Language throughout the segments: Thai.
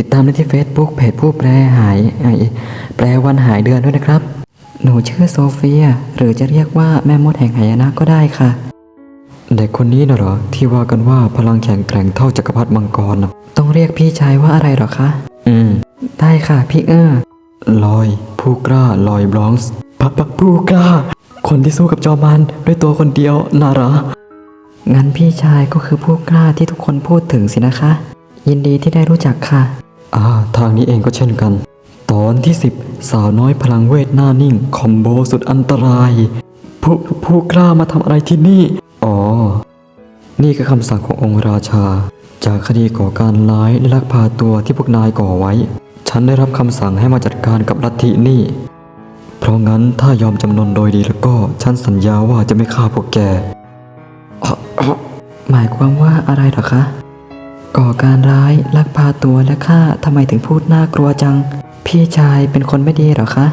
ติดตามได้ที่ Facebook เพจผู้แปลหายไอ้แปลวันหายเดือนด้วยนะครับ หนูชื่อโซเฟีย หรือจะเรียกว่าแม่มดแห่งหายนะก็ได้ค่ะ เด็กคนนี้น่ะเหรอ ที่ว่ากันว่าพลังแข็งแกร่งเท่าจักรพรรดิมังกรน่ะต้องเรียกพี่ชายว่าอะไรเหรอคะ อืม ได้ค่ะพี่เออลอย ผู้กล้าลอยบลองส์ปะปะผู้กล้า คนที่สู้กับจอมันด้วยตัวคนเดียวน่ะเหรองั้นพี่ชายก็คือผู้กล้าที่ทุกคนพูดถึงสินะคะ ยินดีที่ได้รู้จักค่ะ อ่า ทางนี้เองก็เช่นกัน ตอนที่ 10 สาวน้อยพลังเวทหน้านิ่ง คอมโบสุดอันตราย ผู้ผู้กล้ามาทำอะไรที่นี่ อ๋อ นี่คือคำสั่งขององค์ราชา จากคดีก่อการร้ายและลักพาตัวที่พวกนายก่อไว้ ฉันได้รับคำสั่งให้มาจัดการกับลัทธินี่ เพราะงั้นถ้ายอมจำนนโดยดีแล้วก็ ฉันสัญญาว่าจะไม่ฆ่าพวกแก หมายความว่าอะไรหรอคะ ก่อการร้ายลักพาตัวและฆ่าทำไมถึงพูดน่ากลัวจัง พี่ชายเป็นคนไม่ดีเหรอคะ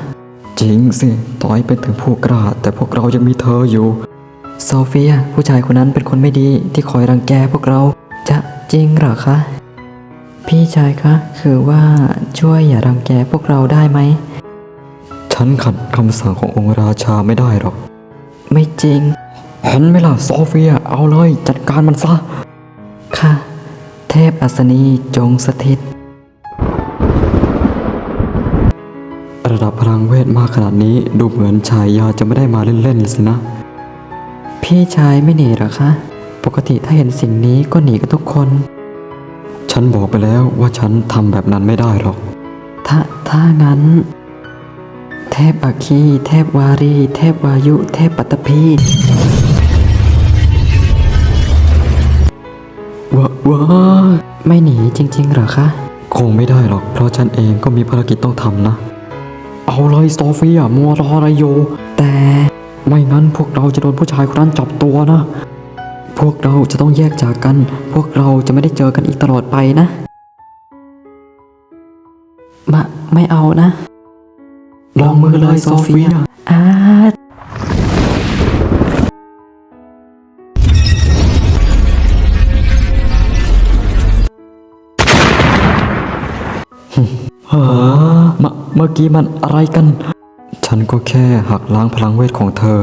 จริงสิต่อให้เป็นถึงผู้กล้าแต่พวกเรายังมีเธออยู่ โซเฟียผู้ชายคนนั้นเป็นคนไม่ดีที่คอยรังแกพวกเราจะจริงเหรอคะ พี่ชายคะคือว่าช่วยอย่ารังแกพวกเราได้ไหม ฉันขัดคำสั่งขององค์ราชาไม่ได้หรอก ไม่จริงเห็นไหมล่ะโซเฟียเอาเลยจัดการมันซะ ค่ะเท พอัศนีจงสถิต ระดับพลังเวทมากขนาดนี้ดูเหมือนชายยาจะไม่ได้มาเล่นๆสินะ พี่ชายไม่หนีหรอคะ ปกติถ้าเห็นสิ่งนี้ก็หนีกันทุกคน ฉันบอกไปแล้วว่าฉันทำแบบนั้นไม่ได้หรอก ถ้าถ้างั้น เทพอัคคีเทพวารี เทพวายุ เทพปัตตภี ว้าว้าไม่หนีจริง ๆ เหรอคะ คงไม่ได้หรอก เพราะฉันเองก็มีภารกิจต้องทำนะ เอาเลยโซเฟียมัวรออะไรอยู่แต่ไม่งั้นพวกเราจะโดนผู้ชายคนนั้นจับตัวนะ พวกเราจะต้องแยกจากกัน พวกเราจะไม่ได้เจอกันอีกตลอดไปนะมาไม่เอานะ ลองมือเลยโซเฟียอา เมื่อกี้มันอะไรกัน ฉันก็แค่หักล้างพลังเวทของเธอ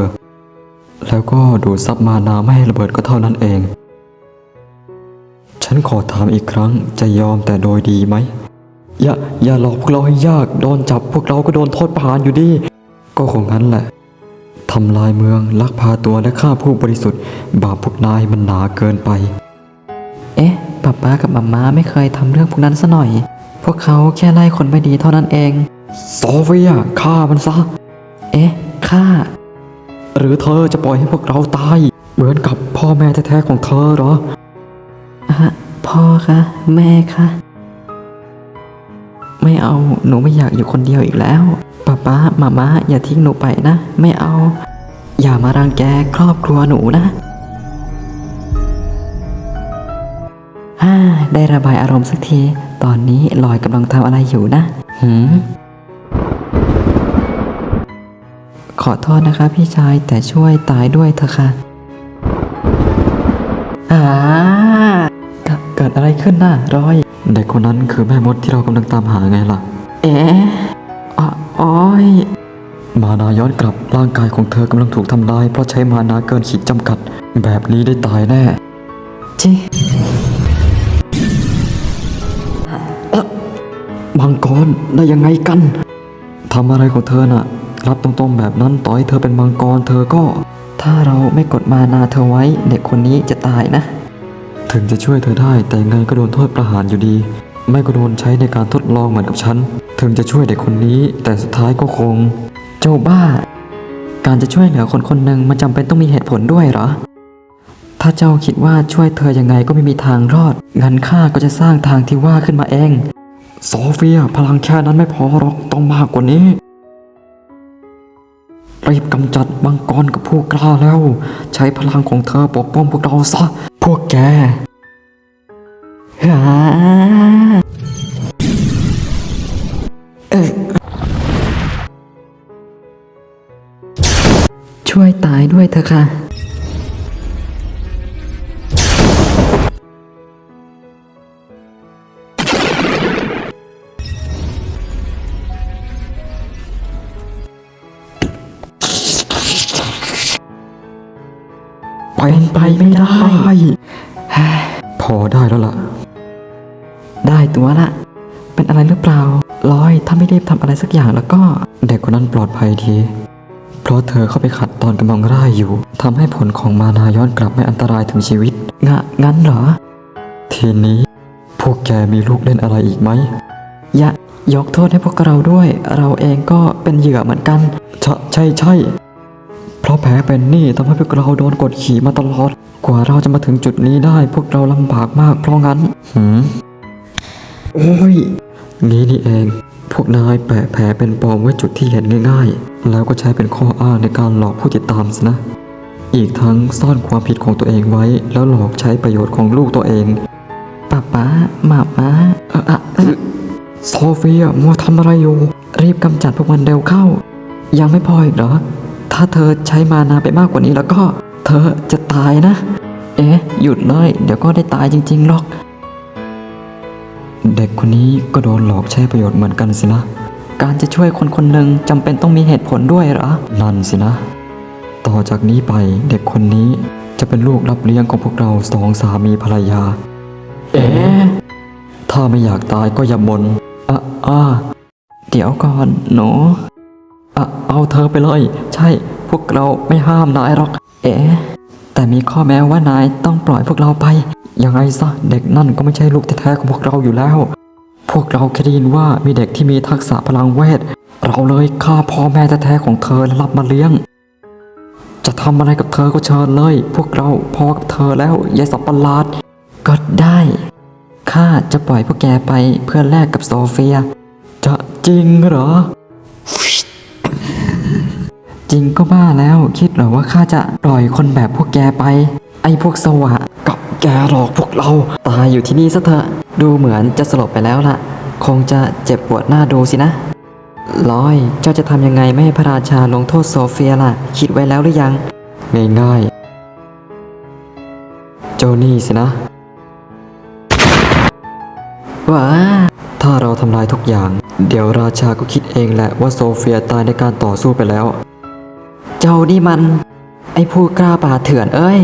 แล้วก็ดูดซับมานาไม่ให้ระเบิดก็เท่านั้นเอง ฉันขอถามอีกครั้งจะยอมแต่โดยดีไหม อย่าอย่าหลอกพวกเราให้ยาก โดนจับพวกเราก็โดนโทษประหารอยู่ดี ก็คงงั้นแหละทำลายเมืองลักพาตัวและฆ่าผู้บริสุทธิ์ บาปพวกนายมันหนาเกินไป เอ๊ะป้าป้ากับมัมมาไม่เคยทำเรื่องพวกนั้นซะหน่อย พวกเขาแค่ไล่คนไม่ดีเท่านั้นเองโซเฟียฆ่ามันซะ เอ๊ะฆ่า หรือเธอจะปล่อยให้พวกเราตาย เหมือนกับพ่อแม่แท้ๆของเธอเหรออะพ่อคะแม่คะไม่เอาหนูไม่อยากอยู่คนเดียวอีกแล้วป้าป้ามาม่าอย่าทิ้งหนูไปนะ ไม่เอา อย่ามารังแกครอบครัวหนูนะอ่าได้ระบายอารมณ์สักที ตอนนี้ลอยกำลังทำอะไรอยู่นะหืมขอโทษนะคะพี่ชายแต่ช่วยตายด้วยเถอะค่ะอ่าเกิดเกิดอะไรขึ้นน่ะรอย เด็กคนนั้นคือแม่มดที่เรากำลังตามหาไงล่ะ เอ๊ะอะอ้อย มานาย้อนกลับร่างกายของเธอกำลังถูกทำลายเพราะใช้มานาเกินขีดจำกัด แบบนี้ได้ตายแน่จิ มังกรได้ยังไงกันทำอะไรของเธอน่ะ รับตรงๆแบบนั้นต่อให้เธอเป็นมังกรเธอก็ ถ้าเราไม่กดมานาเธอไว้เด็กคนนี้จะตายนะ ถึงจะช่วยเธอได้แต่ยังไงก็โดนโทษประหารอยู่ดี ไม่ก็โดนใช้ในการทดลองเหมือนกับฉัน ถึงจะช่วยเด็กคนนี้ แต่สุดท้ายก็คง เจ้าบ้า การจะช่วยเหลือคนคนหนึ่งมันจำเป็นต้องมีเหตุผลด้วยเหรอถ้าเจ้าคิดว่าช่วยเธอยังไงก็ไม่มีทางรอด งั้นข้าก็จะสร้างทางที่ว่าขึ้นมาเอง โซเฟียพลังแค่นั้นไม่พอหรอกต้องมากกว่านี้รีบกำจัดมังกรกับพวกกล้าแล้ว ใช้พลังของเธอปกป้องพวกเราซะ พวกแกช่วยตายด้วยเถอะค่ะ เป็นไปไม่ได้ พอได้แล้วล่ะ ได้ตัวละ เป็นอะไรหรือเปล่าลอยถ้าไม่รีบทำอะไรสักอย่างแล้วก็ เด็กคนนั้นปลอดภัยดีเพราะเธอเข้าไปขัดตอนกำลังร่ายอยู่ทำให้ผลของมานาย้อนกลับไม่อันตรายถึงชีวิตงะงั้นเหรอ ทีนี้ พวกแกมีลูกเล่นอะไรอีกไหมย่ายกโทษให้พวกเราด้วย เราเองก็เป็นเหยื่อเหมือนกัน ใช่ใช่ใช่ เพราะแผลเป็นนี่ทำให้พวกเราโดนกดขี่มาตลอด กว่าเราจะมาถึงจุดนี้ได้พวกเราลำบากมากเพราะงั้น หืม โอ้ยงี้นี่เอง พวกนายแปะแผลเป็นปลอมไว้จุดที่เห็นง่ายๆ แล้วก็ใช้เป็นข้ออ้างในการหลอกผู้ติดตามสินะ อีกทั้งซ่อนความผิดของตัวเองไว้ แล้วหลอกใช้ประโยชน์ของลูกตัวเองป้าป้าหมาป้าเอออะโซเฟียมัวทำอะไรอยู่ รีบกำจัดพวกมันเร็วเข้า ยังไม่พออีกเหรอ ถ้าเธอใช้มานาไปมากกว่านี้แล้วก็เธอจะตายนะ เอ๊ะ หยุดเลย เดี๋ยวก็ได้ตายจริงๆหรอก เด็กคนนี้ก็โดนหลอกใช้ประโยชน์เหมือนกันสินะ การจะช่วยคนคนหนึ่งจำเป็นต้องมีเหตุผลด้วยเหรอ นั่นสินะ ต่อจากนี้ไปเด็กคนนี้จะเป็นลูกรับเลี้ยงของพวกเราสองสามีภรรยา เอ๊ะ ถ้าไม่อยากตายก็อย่าบน่นอะอ่าเดี๋ยวก่อนหนูอะ เอาเธอไปเลย ใช่ พวกเราไม่ห้ามนายหรอก เอ๊ะแต่มีข้อแม้ว่านายต้องปล่อยพวกเราไป ยังไงซะเด็กนั่นก็ไม่ใช่ลูกแท้ๆของพวกเราอยู่แล้ว พวกเราแค่ได้ยินว่ามีเด็กที่มีทักษะพลังเวท เราเลยฆ่าพ่อแม่แท้ๆของเธอและรับมาเลี้ยง จะทำอะไรกับเธอก็เชิญเลย พวกเราพอกับเธอแล้วยายสับประหลาดก็ได้ข้าจะปล่อยพวกแกไปเพื่อแลกกับโซเฟีย จะจริงเหรอ จริงก็บ้าแล้วคิดหรอว่าข้าจะปล่อยคนแบบพวกแกไป ไอ้พวกสวะกับแกหลอกพวกเราตายอยู่ที่นี่ซะเถอะ ดูเหมือนจะสลบไปแล้วล่ะ คงจะเจ็บปวดหน้าดูสินะลอยเจ้าจะทำยังไงไม่ให้พระราชาลงโทษโซเฟียล่ะ คิดไว้แล้วหรือยัง ง่ายๆ เจ้านี่สินะว้าถ้าเราทำลายทุกอย่าง เดี๋ยวราชาก็คิดเองแหละว่าโซเฟียตายในการต่อสู้ไปแล้ว เจ้านี่มัน ไอ้ผู้กล้าป่าเถื่อนเอ้ย